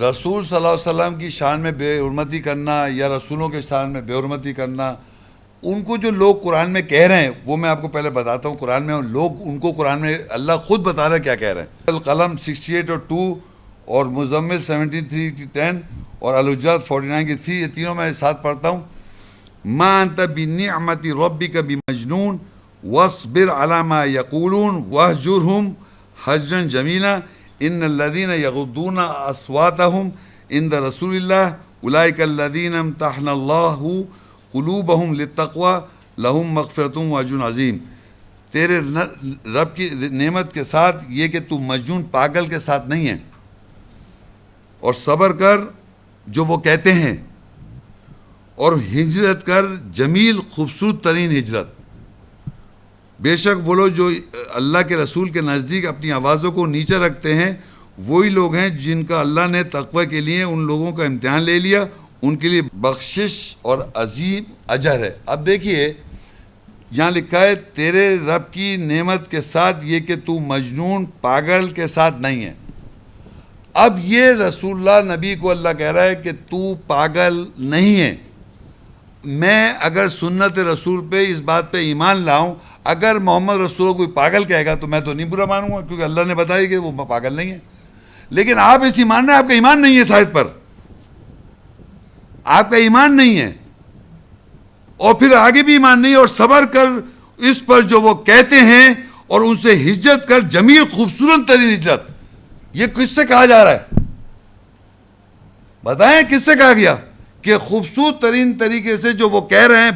رسول صلی اللہ علیہ وسلم کی شان میں بے حرمتی کرنا یا رسولوں کے شان میں بے حرمتی کرنا، ان کو جو لوگ قرآن میں کہہ رہے ہیں، وہ میں آپ کو پہلے بتاتا ہوں قرآن میں لوگ ان کو قرآن میں اللہ خود بتا رہا ہے کیا کہہ رہے ہیں۔ القلم سکسٹی ایٹ اور ٹو اور مزمل سیونٹی تھری ٹین اور الجاد فورٹی نائن کی تھری، یہ تینوں میں ساتھ پڑھتا ہوں۔ ما انت بنعمت ربک بمجنون، واصبر على ما يقولون واهجرهم حجرا جميلا ان الذين يغضون اصواتهم عند رسول الله اولئك الذين امتحن الله قلوبهم للتقوى لهم مغفرة واجر عظیم۔ تیرے رب کی نعمت کے ساتھ یہ کہ تو مجنون پاگل کے ساتھ نہیں ہے۔ اور صبر کر جو وہ کہتے ہیں۔ اور ہجرت کر جمیل خوبصورت ترین ہجرت۔ بے شک وہ لوگ جو اللہ کے رسول کے نزدیک اپنی آوازوں کو نیچے رکھتے ہیں، وہی لوگ ہیں جن کا اللہ نے تقوی کے لیے ان لوگوں کا امتحان لے لیا۔ ان کے لیے بخشش اور عظیم اجر ہے۔ اب دیکھیے، یہاں لکھا ہے، تیرے رب کی نعمت کے ساتھ یہ کہ تو مجنون، پاگل کے ساتھ نہیں ہے۔ اب یہ رسول اللہ، نبی کو اللہ کہہ رہا ہے کہ تو پاگل نہیں ہے۔ میں اگر سنت رسول پہ اس بات پہ ایمان لاؤں اگر محمد رسول کوئی پاگل کہے گا تو میں تو نہیں برا مانوں گا، کیونکہ اللہ نے بتایا کہ وہ پاگل نہیں ہے۔ لیکن آپ اس ایمان میں آپ کا ایمان نہیں ہے شاید پر۔ آپ کا ایمان نہیں ہے۔ اور پھر آگے بھی ایمان نہیں، اور صبر کر اس پر جو وہ کہتے ہیں، اور ان سے ہجرت کر جمیل خوبصورت ترین ہجرت۔ یہ کس سے کہا جا رہا ہے؟ بتائیں کس سے کہا گیا کہ خوبصورت ترین طریقے سے جو وہ کہہ رہے ہیں،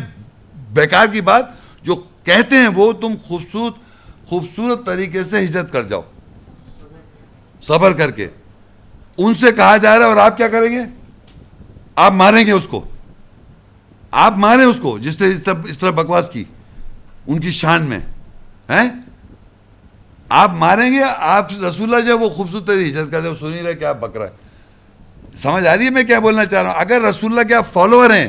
بیکار کی بات جو کہتے ہیں وہ تم خوبصورت خوبصورت طریقے سے ہجرت کر جاؤ۔ صبر کر کے۔ ان سے کہا جا رہا ہے اور آپ کیا کریں گے؟ آپ ماریں گے اس کو۔ آپ ماریں اس کو، جس نے اس طرح بکواس کی، ان کی شان میں۔ ہیں؟ آپ ماریں گے، آپ رسول اللہ جو وہ خوبصورت ہجرت کرتے وہ سنی رہے کہ آپ بک رہا ہے سمجھ آ رہی ہے میں کیا بولنا چاہ رہا ہوں؟ اگر رسول اللہ کے آپ فالوور ہیں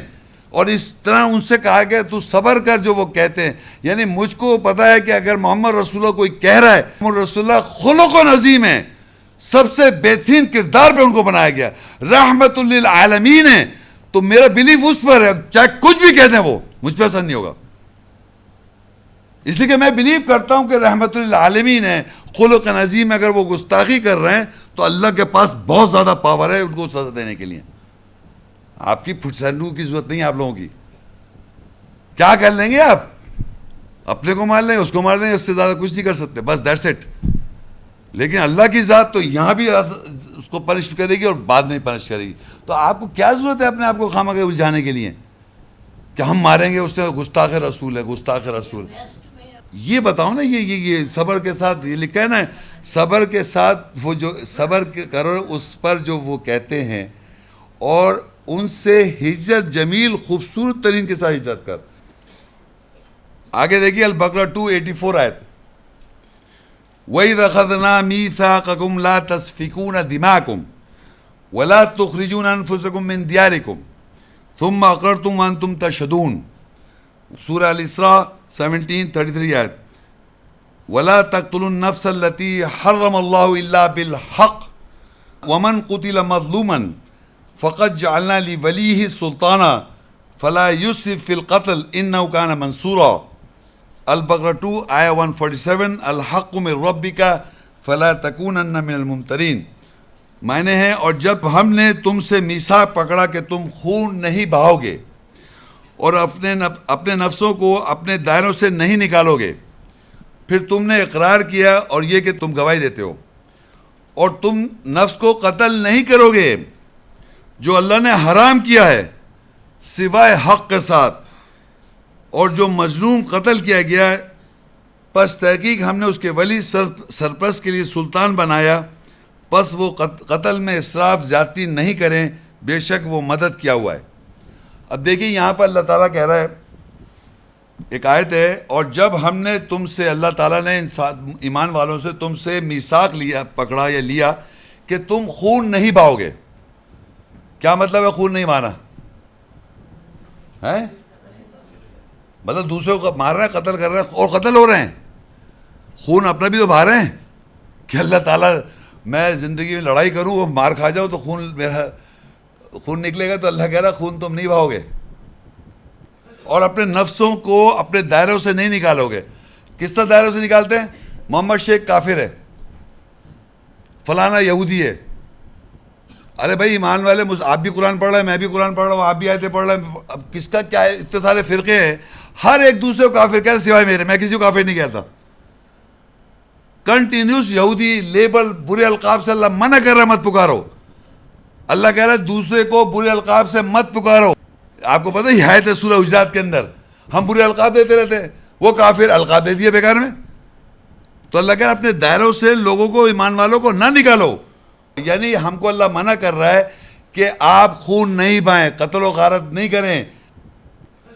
اور اس طرح ان سے کہا گیا، تو صبر کر جو وہ کہتے ہیں. یعنی مجھ کو پتا ہے کہ اگر محمد رسول اللہ کوئی کہہ رہا ہے، محمد رسول اللہ خلق و نظیم ہے سب سے بہترین کردار پہ ان کو بنایا گیا، رحمت للعالمین ہے تو میرا بلیف اس پر ہے، چاہے کچھ بھی کہہ دیں وہ، مجھ پہ اثر نہیں ہوگا۔ اس لیے کہ میں بلیو کرتا ہوں کہ رحمت للعالمین ہے خلق نظیم اگر وہ گستاخی کر رہے ہیں، تو اللہ کے پاس بہت زیادہ پاور ہے ان کو سزا دینے کے لیے۔ آپ کی پھٹسنو کی ضرورت نہیں آپ لوگوں کی۔ کیا کر لیں گے آپ؟ اپنے کو مار لیں، اس کو مار لیں اس سے زیادہ کچھ نہیں کر سکتے، بس دیٹس اٹ لیکن اللہ کی ذات تو یہاں بھی اس کو پنش کرے گی اور بعد میں پنش کرے گی۔ تو آپ کو کیا ضرورت ہے اپنے آپ کو خامہ کے الجھانے کے لیے؟ کہ ہم ماریں گے، اس سے گستاخ رسول ہے، گستاخ رسول۔ یہ بتاؤ نا، یہ یہ صبر کے ساتھ، یہ لکھا ہے نا، صبر کے ساتھ وہ جو، صبر کرو، اس پر جو وہ کہتے ہیں اور ان سے ہجرت جمیل خوبصورت ترین کے ساتھ ہجرت کر آگے دیکھیے البقرہ ٹو ایٹی فور آیت وَإِذَا خَذْنَا مِيثَاقَكُمْ لَا تَسْفِكُونَ دِمَاكُمْ وَلَا تُخْرِجُونَ أَنفُسَكُمْ مِنْ دِيَارِكُمْ ثُمَّ أَقْرَرْتُمْ وَأَنْتُمْ تَشْهَدُونَ سورہ الاسراء سیونٹین تھرٹی تھری آیت وَلَا تَقْتُلُوا النَّفْسَ الَّتِي حَرَّمَ اللَّهُ إِلَّا بِالْحَقِّ وَمَنْ قُتِلَ مَظْلُومًا فقط جعلنا لولیہ سلطانہ فلا یوسف فی القتل انہو کان منصورا. البقرہ 2 آیا 147 الحق من ربک، فلا تکونن من الممترین. معنی ہے، اور جب ہم نے تم سے میثاق پکڑا کہ تم خون نہیں بہاؤ گے اور اپنے اپنے نفسوں کو اپنے دائروں سے نہیں نکالو گے پھر تم نے اقرار کیا اور یہ کہ تم گواہی دیتے ہو، اور تم نفس کو قتل نہیں کرو گے جو اللہ نے حرام کیا ہے سوائے حق کے ساتھ اور جو مظلوم قتل کیا گیا ہے، پس تحقیق ہم نے اس کے ولی سرپس کے لیے سلطان بنایا۔ پس وہ قتل میں اسراف زیادتی نہیں کریں، بے شک وہ مدد کیا ہوا ہے۔ اب دیکھیں، یہاں پر اللہ تعالیٰ کہہ رہا ہے، ایک آیت ہے، اور جب ہم نے تم سے، اللہ تعالیٰ نے ایمان والوں سے تم سے میساک لیا، پکڑا یا لیا کہ تم خون نہیں باؤ گے۔ کیا مطلب ہے خون نہیں مارا ہے مطلب دوسرے کو مار رہے ہیں، قتل کر رہے ہیں اور قتل ہو رہے ہیں۔ خون اپنا بھی تو بہا رہے ہیں۔ کہ اللہ تعالیٰ میں زندگی میں لڑائی کروں، وہ مار کھا جاؤ تو خون میرا خون نکلے گا تو اللہ کہہ رہا خون تم نہیں بھاؤ گے۔ اور اپنے نفسوں کو اپنے دائروں سے نہیں نکالو گے کس طرح دائروں سے نکالتے ہیں؟ محمد شیخ کافر ہے۔ فلانا یہودی ہے۔ ارے بھائی، ایمان والے آپ بھی قرآن پڑھ رہے ہیں، میں بھی قرآن پڑھ رہا ہوں، آپ بھی آیتیں پڑھ رہے ہیں، اب کس کا کیا ہے اتنے سارے فرقے ہیں؟ ہر ایک دوسرے کو کافر کہتے سوائے میرے، میں کسی کو کافر نہیں کہتا۔ کنٹینیوس یہودی لیبل برے القاب سے اللہ منع کر رہا ہے، مت پکارو۔ اللہ کہہ رہا ہے، دوسرے کو برے القاب سے مت پکارو۔ آپ کو پتہ ہی آیت ہے سورہ اجرات کے اندر۔ ہم برے القاب دیتے رہتے ہیں، وہ کافر القاب دے دیے بیکار میں۔ تو اللہ کہہ رہا اپنے دائروں سے لوگوں کو، ایمان والوں کو نہ نکالو۔ یعنی ہم کو اللہ منع کر رہا ہے کہ آپ خون نہیں بائیں قتل و غارت نہیں کریں۔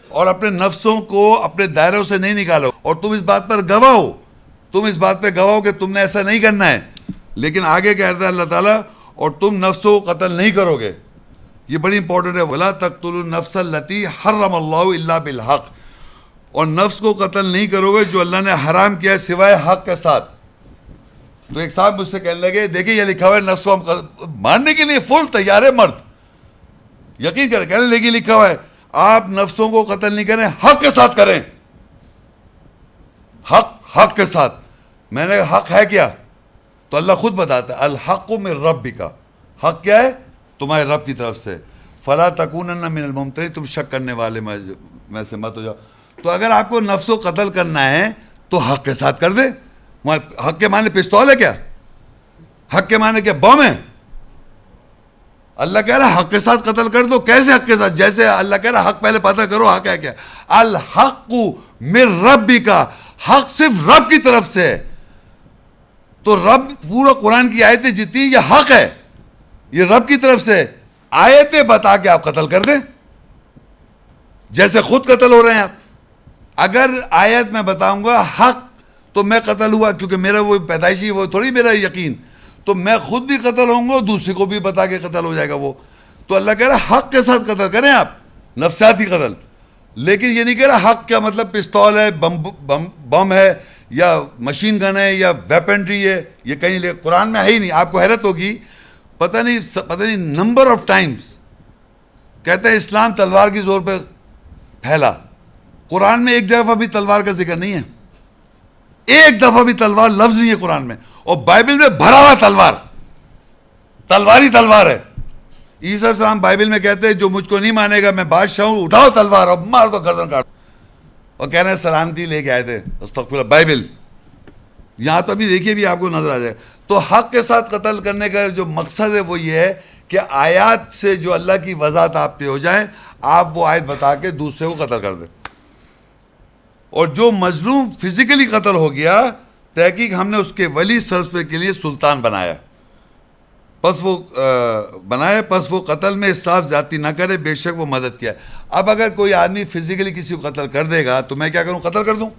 اور اپنے نفسوں کو اپنے دائروں سے نہیں نکالو۔ اور تم اس بات پر گواہ ہو۔ تم اس بات پہ گواہ ہو کہ تم نے ایسا نہیں کرنا ہے۔ لیکن آگے کہتا ہے اللہ تعالیٰ، اور تم نفسوں کو قتل نہیں کرو گے۔ یہ بڑی امپورٹنٹ ہے۔ ولا تقتلوا النفس التي حرم اللہ الا بالحق۔ اور نفس کو قتل نہیں کرو گے جو اللہ نے حرام کیا ہے سوائے حق کے ساتھ۔ تو ایک صاحب مجھ سے کہنے لگے دیکھیں یہ لکھا ہوا ہے نفس کو ہم مارنے کے لیے فل تیار ہے مرد۔ یقین کریں کہنے لگی لکھا ہوا ہے، آپ نفسوں کو قتل نہیں کریں، حق کے ساتھ کریں۔ حق حق کے ساتھ۔ میں نے حق ہے کیا؟ تو اللہ خود بتاتا ہے، الحق میں رب کا حق کیا ہے؟ تمہارے رب کی طرف سے۔ فلا تکون من الممتری تم شک کرنے والے میں سے مت ہو جاؤ۔ تو اگر آپ کو نفس و قتل کرنا ہے، تو حق کے ساتھ کر دیں۔ دے حق کے معنی پستول ہے کیا؟ حق کے معنی کیا؟ بم ہے؟ اللہ کہہ رہا حق کے ساتھ قتل کر دو، کیسے حق کے ساتھ؟ جیسے اللہ کہہ رہا حق پہلے پتہ کرو، حق ہے کیا؟ الحق من ربی کا حق صرف رب کی طرف سے ہے۔ تو رب پورا قرآن کی آیتیں جتنی یہ حق ہے۔ یہ رب کی طرف سے آیتیں بتا کے آپ قتل کر دیں۔ جیسے خود قتل ہو رہے ہیں آپ۔ اگر آیت میں بتاؤں گا، حق تو میں قتل ہوا کیونکہ میرا وہ پیدائشی وہ تھوڑی میرا یقین۔ تو میں خود بھی قتل ہوں گا دوسرے کو بھی بتا کے قتل ہو جائے گا وہ۔ تو اللہ کہہ رہا حق کے ساتھ قتل کریں آپ، نفسیاتی قتل۔ لیکن یہ نہیں کہہ رہا حق کیا مطلب پستول ہے، بم بم بم ہے، یا مشین گن ہے، یا ویپنٹری ہے، یہ کہیں لے، قرآن میں ہے ہی نہیں۔ آپ کو حیرت ہوگی، پتہ نہیں پتہ نہیں نمبر آف ٹائمز۔ کہتے ہیں اسلام تلوار کی زور پہ پھیلا۔ قرآن میں ایک دفعہ بھی تلوار کا ذکر نہیں ہے۔ ایک دفعہ بھی تلوار لفظ نہیں ہے قرآن میں اور بائبل میں بھرا ہوا تلوار تلوار ہی تلوار ہے عیسیٰ السلام بائبل میں کہتے ہیں جو مجھ کو نہیں مانے گا میں بادشاہ ہوں، اٹھاؤ تلوار اور مار دو گردن کاٹ۔ اور کہہ رہے ہیں سلامتی لے کے آئے تھے، استغفر بائبل۔ یہاں تو ابھی دیکھیے بھی آپ کو نظر آ جائے۔ تو حق کے ساتھ قتل کرنے کا جو مقصد ہے وہ یہ ہے کہ آیات سے جو اللہ کی وضاحت آپ پہ ہو جائیں آپ وہ آیت بتا کے دوسرے کو قتل کر دیں۔ اور جو مظلوم فزیکلی قتل ہو گیا، تحقیق ہم نے اس کے ولی سرفے کے لیے سلطان بنایا۔ پس وہ بنائے پس وہ قتل میں اسراف زیادتی نہ کرے، بے شک وہ مدد کیا۔ اب اگر کوئی آدمی فزیکلی کسی کو قتل کر دے گا، تو میں کیا کروں؟ قتل کر دوں؟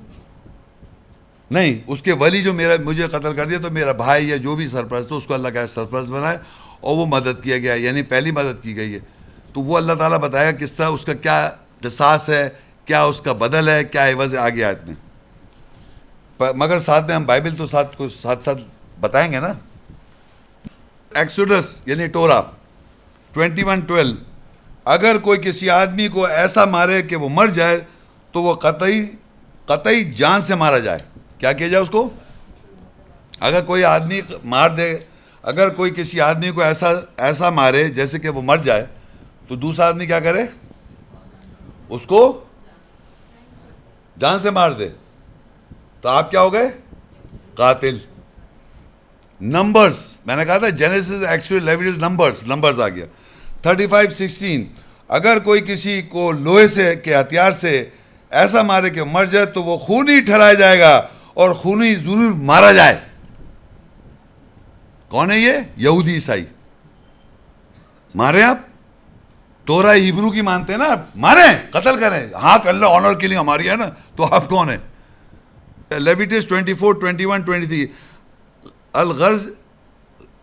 نہیں، اس کے ولی جو میرا، مجھے قتل کر دیا تو میرا بھائی یا جو بھی سرپرست اس کو اللہ کا سرپرست بنائے اور وہ مدد کیا گیا یعنی پہلی مدد کی گئی ہے۔ تو وہ اللہ تعالیٰ بتایا کس طرح اس کا کیا قصاص ہے کیا اس کا بدل ہے، کیا عوض ہے آگے آیت میں؟ مگر ساتھ میں ہم بائبل تو ساتھ کو ساتھ ساتھ بتائیں گے نا۔ ایکسوڈس یعنی ٹورا، ٹوینٹی ون، ٹویلو، اگر کوئی کسی آدمی کو ایسا مارے کہ وہ مر جائے، تو وہ قطعی قطعی جان سے مارا جائے۔ کیا کیا جائے اس کو؟ اگر کوئی آدمی مار دے، اگر کوئی کسی آدمی کو ایسا ایسا مارے جیسے کہ وہ مر جائے، تو دوسرا آدمی کیا کرے؟ اس کو جان سے مار دے۔ تو آپ کیا ہو گئے؟ قاتل۔ نمبرز۔ میں نے کہا تھا جینیسز ایکچولی نمبرز۔ نمبرز آ گیا۔ تھرٹی فائیو سکسٹین اگر کوئی کسی کو لوہے سے کے ہتھیار سے ایسا مارے کہ مر جائے تو وہ خون ہی ٹھہرایا جائے گا اور خون ہی ضرور مارا جائے۔ کون ہے یہ؟ یہودی عیسائی۔ مارے آپ؟ تورا ہبرو کی مانتے ہیں نا؟ ماریں، قتل کریں۔ ہاں کر لو آنر کے لیے ہماری ہے نا؟ تو آپ کون ہیں؟ Leviticus twenty four twenty one twenty three الغرض،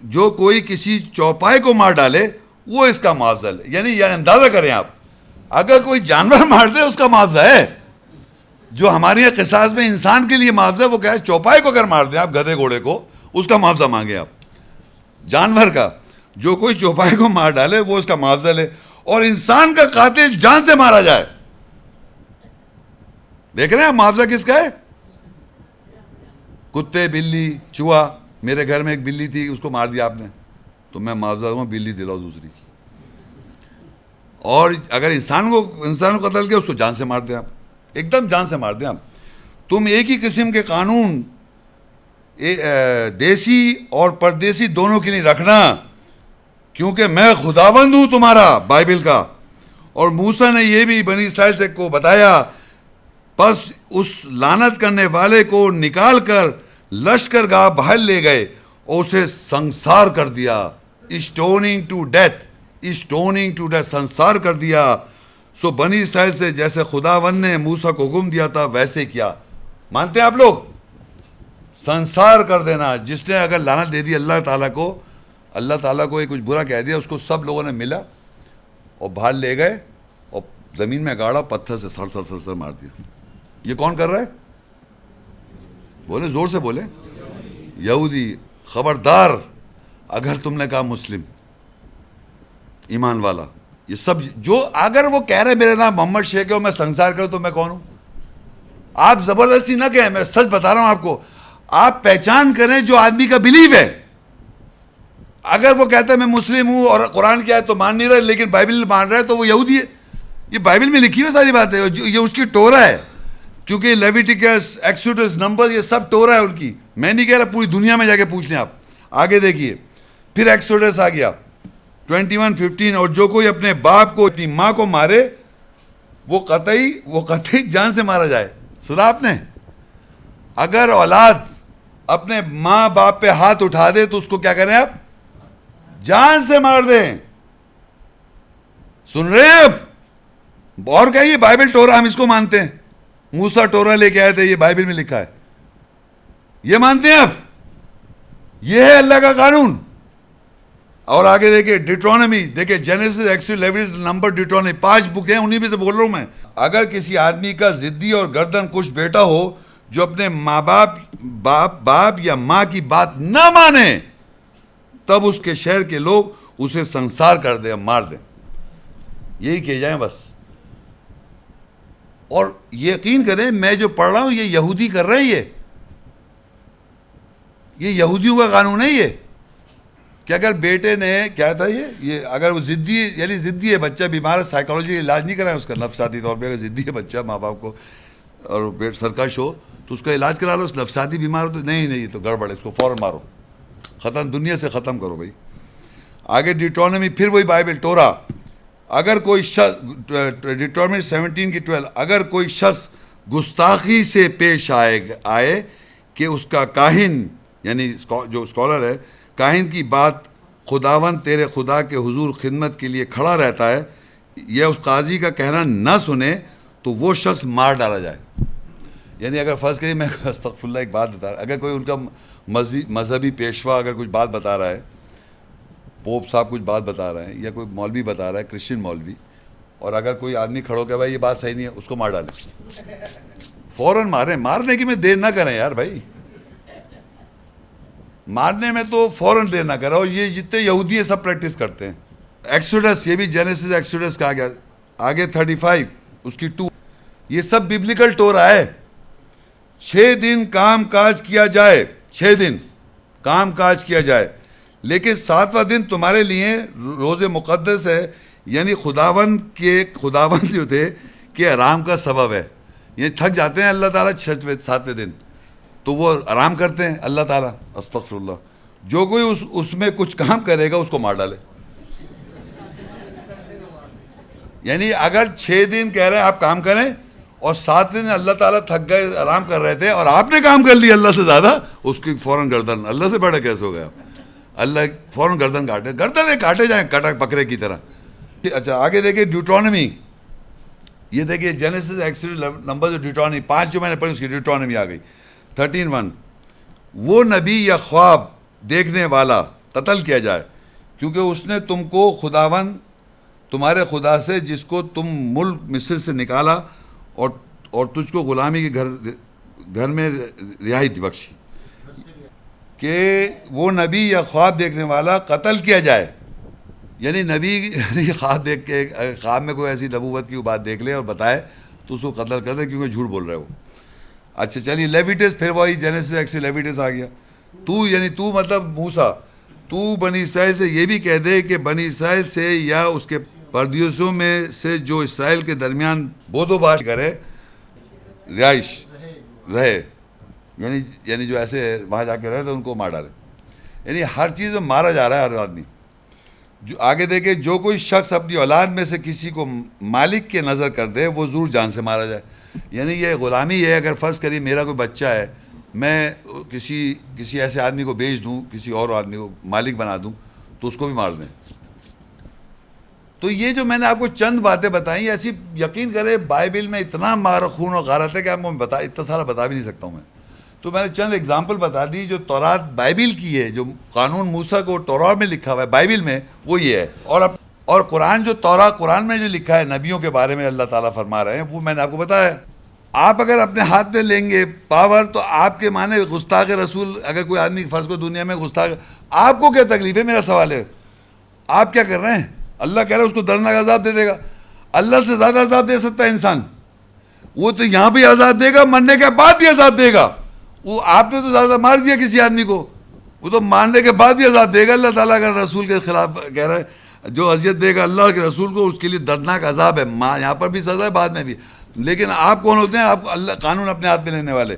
جو کوئی کسی چوپائے کو مار ڈالے، وہ اس کا معاوضہ لے۔ یعنی یہ اندازہ کریں آپ۔ اگر کوئی جانور مار دے، اس کا معاوضہ ہے۔ جو ہمارے یہاں قصاص میں انسان کے لیے معاوضہ وہ کیا ہے چوپائے کو اگر مار دیں آپ گدے گھوڑے کو، اس کا معاوضہ مانگے آپ۔ جانور کا، جو کوئی چوپائے کو مار ڈالے، وہ اس کا معاوضہ لے۔ اور انسان کا قاتل جان سے مارا جائے۔ دیکھ رہے ہیں معاوضہ کس کا ہے؟ کتے، بلی، چوہا۔ میرے گھر میں ایک بلی تھی، اس کو مار دیا آپ نے۔ تو میں معاوضہ دوں بلی دلاؤ دوسری اور اگر انسان کو انسان کو قتل کیا، اس کو جان سے مار دیں آپ۔ ایک دم جان سے مار دیں آپ۔ تم ایک ہی قسم کے قانون دیسی اور پردیسی دونوں کے لیے رکھنا۔ کیونکہ میں خداوند ہوں تمہارا، بائبل کا۔ اور موسا نے یہ بھی بنی اسرائیل سے کو بتایا بس اس لانت کرنے والے کو نکال کر لشکر گاہ باہر لے گئے اور اسے سنسار کر دیا۔ Stoning to death stoning to death سنسار کر دیا۔ سو بنی اسرائیل سے جیسے خداوند نے موسا کو حکم دیا تھا، ویسے کیا۔ مانتے ہیں آپ لوگ؟ سنسار کر دینا۔ جس نے اگر لانت دے دی اللہ تعالیٰ کو اللہ تعالیٰ کو یہ کچھ برا کہہ دیا، اس کو سب لوگوں نے ملا اور باہر لے گئے اور زمین میں گاڑا پتھر سے سر سر سر سر مار دیا۔ یہ کون کر رہا ہے؟ بولے زور سے بولے یہودی خبردار، اگر تم نے کہا مسلم، ایمان والا، یہ سب جو اگر وہ کہہ رہے میرے نام محمد شیخ ہے میں سنسار کروں تو میں کون ہوں؟ آپ زبردستی نہ کہیں، میں سچ بتا رہا ہوں آپ کو۔ آپ پہچان کریں جو آدمی کا بلیو ہے۔ اگر وہ کہتا ہے میں مسلم ہوں اور قرآن کیا ہے تو مان نہیں رہا لیکن بائبل مان رہا ہے تو وہ یہودی ہے۔ یہ بائبل میں لکھی ہوئی ساری بات ہے یہ اس کی ٹورا ہے۔ کیونکہ لیویٹیکس ایکسوٹس نمبر یہ سب ٹورا ہے ان کی۔ میں نہیں کہہ رہا پوری دنیا میں جا کے پوچھ لیں آپ۔ آگے دیکھیے۔ پھر ایکسوٹس آ گیا۔ ٹوینٹی ون ففٹین اور جو کوئی اپنے باپ کو، اپنی ماں کو مارے، وہ قطعی وہ قطعی جان سے مارا جائے۔ سنا آپ نے؟ اگر اولاد اپنے ماں باپ پہ ہاتھ اٹھا دے تو اس کو کیا کریں آپ؟ جان سے مار دیں۔ سن رہے ہیں اب اور کیا یہ بائبل ٹورا ہم اس کو مانتے ہیں؟ موسا ٹورا لے کے آئے تھے، یہ بائبل میں لکھا ہے۔ یہ مانتے ہیں اب یہ ہے اللہ کا قانون۔ اور آگے دیکھیں ڈیٹرونمی دیکھیں جینیسس نمبر ڈیٹرونمی پانچ بک ہیں، انہی بھی سے بول رہا ہوں میں۔ اگر کسی آدمی کا زدی اور گردن کچھ بیٹا ہو جو اپنے ماں باپ باپ باپ یا ماں کی بات نہ مانے تب اس کے شہر کے لوگ اسے سنسار کر دیں مار دیں۔ یہی کہ جائیں بس۔ اور یقین کریں، میں جو پڑھ رہا ہوں، یہ یہودی کر رہے ہیں یہ۔ یہ یہودیوں کا قانون ہے یہ کہ اگر بیٹے نے، کیا تھا یہ؟ یہ اگر وہ ضدی یعنی ضدی ہے، بچہ بیمار ہے سائیکالوجی علاج نہیں کرائے اس کا نفساتی طور پہ۔ اگر ضدی ہے بچہ، ماں باپ کو اور بیٹ سرکش ہو، تو اس کا علاج کرا لو۔ اس نفساتی بیمار ہو تو، نہیں نہیں تو گڑبڑ ہے، اس کو فوراً مارو۔ ختم دنیا سے ختم کرو بھائی۔ آگے ڈیٹرونمی پھر وہی بائبل ٹورا اگر کوئی شخص ڈیٹرونمی سیونٹین کی ٹویلو، اگر کوئی شخص گستاخی سے پیش آئے آئے کہ اس کا کاہن یعنی جو اسکالر ہے، کاہن کی بات خداون تیرے خدا کے حضور خدمت کے لیے کھڑا رہتا ہے، یا اس قاضی کا کہنا نہ سنے، تو وہ شخص مار ڈالا جائے۔ یعنی اگر فرض کریے، میں استغفر اللہ ایک بات بتا رہا اگر کوئی ان کا مذہبی پیشوا اگر کچھ بات بتا رہا ہے، پوپ صاحب کچھ بات بتا رہے ہیں یا کوئی مولوی بتا رہا ہے کرسچن مولوی، اور اگر کوئی آدمی کھڑو کہ بھائی یہ بات صحیح نہیں ہے، اس کو مار ڈالیں۔ فوراً ماریں۔ مارنے کی میں دیر نہ کریں یار بھائی۔ مارنے میں تو فوراً دیر نہ کرو یہ جتنے یہودی ہیں، سب پریکٹس کرتے ہیں۔ ایکسوڈس یہ بھی جینیسس ایکسوڈس کہا گیا آگے تھرٹی فائیو اس کی ٹو یہ سب ببلیکل ٹور آئے چھ دن کام کاج کیا جائے۔ چھ دن کام کاج کیا جائے۔ لیکن ساتواں دن تمہارے لیے روز مقدس ہے یعنی خداون کے، خداون جو تھے، کہ آرام کا سبب ہے۔ یعنی تھک جاتے ہیں اللہ تعالیٰ چھٹویں ساتویں دن۔ تو وہ آرام کرتے ہیں اللہ تعالیٰ۔ استغفر اللہ جو کوئی اس اس میں کچھ کام کرے گا، اس کو مار ڈالے۔ یعنی اگر چھ دن کہہ رہے ہیں آپ کام کریں اور سات دن اللہ تعالیٰ تھک گئے، آرام کر رہے تھے اور آپ نے کام کر لیا اللہ سے زیادہ، اس کی فوراً گردن، اللہ سے بڑے کیسے ہو گیا اللہ فوراً گردن کاٹے، گردن ہے کاٹے جائیں کٹا بکرے کی طرح۔ اچھا آگے دیکھیں ڈیوٹرانمی یہ دیکھیے جینیسس ایکسیڈنٹ نمبر جو ڈیوٹرانمی پانچ جو میں نے پڑھی، اس کی ڈیوٹرانمی آ گئی۔ تھرٹین ون وہ نبی یا خواب دیکھنے والا قتل کیا جائے، کیونکہ اس نے تم کو خداون، تمہارے خدا سے جس کو تم ملک مصر سے نکالا اور اور تجھ کو غلامی کے گھر گھر میں رہائی بخشی۔ کہ وہ نبی یا خواب دیکھنے والا قتل کیا جائے۔ یعنی نبی یعنی خواب دیکھ کے، خواب میں کوئی ایسی نبوت کی بات دیکھ لے اور بتائے، تو اس کو قتل کر دے کیونکہ جھوٹ بول رہے ہو۔ اچھا چلیے لیویٹس پھر وہی جینیسس ایکس لیویٹس آ گیا۔ تو یعنی تو مطلب موسا تو بنی اسرائیل سے یہ بھی کہہ دے کہ بنی اسرائیل سے یا اس کے پردیسوں میں سے جو اسرائیل کے درمیان بود و باش کرے، رہائش رہے یعنی یعنی جو ایسے وہاں جا کے رہے تو ان کو مار ڈالے۔ یعنی ہر چیز میں مارا جا رہا ہے ہر آدمی۔ جو آگے دیکھے جو کوئی شخص اپنی اولاد میں سے کسی کو مالک کے نظر کر دے، وہ ضرور جان سے مارا جائے۔ یعنی یہ غلامی ہے، اگر فرض کری میرا کوئی بچہ ہے، میں کسی کسی ایسے آدمی کو بیچ دوں، کسی اور آدمی کو مالک بنا دوں، تو اس کو بھی مار دیں۔ تو یہ جو میں نے آپ کو چند باتیں بتائیں ایسی یقین کرے بائبل میں اتنا مار خون و غارت ہے کہ آپ کو بتا، اتنا سارا بتا بھی نہیں سکتا ہوں میں۔ تو میں نے چند اگزامپل بتا دی، جو تورات بائبل کی ہے، جو قانون موسیٰ کو تورات میں لکھا ہوا ہے، بائبل میں وہ یہ ہے۔ اور اب اور قرآن جو تورا قرآن میں جو لکھا ہے نبیوں کے بارے میں اللہ تعالیٰ فرما رہے ہیں، وہ میں نے آپ کو بتایا آپ اگر اپنے ہاتھ میں لیں گے پاور، تو آپ کے معنی گستاخ رسول، اگر کوئی آدمی فرض کو دنیا میں گستاخ، آپ کو کیا تکلیف ہے؟ میرا سوال ہے۔ آپ کیا کر رہے ہیں؟ اللہ کہہ رہا ہے اس کو درناک عذاب دے دے گا۔ اللہ سے زیادہ عذاب دے سکتا ہے انسان۔ وہ تو یہاں بھی عذاب دے گا، مرنے کے بعد بھی عذاب دے گا۔ وہ آپ نے تو زیادہ مار دیا کسی آدمی کو۔ وہ تو مارنے کے بعد بھی عذاب دے گا۔ اللہ تعالیٰ اگر رسول کے خلاف کہہ رہا ہے، جو اذیت دے گا اللہ کے رسول کو، اس کے لیے دردناک عذاب ہے۔ ماں، یہاں پر بھی سزا ہے، بعد میں بھی۔ لیکن آپ کون ہوتے ہیں؟ آپ اللہ، قانون اپنے ہاتھ میں لینے والے۔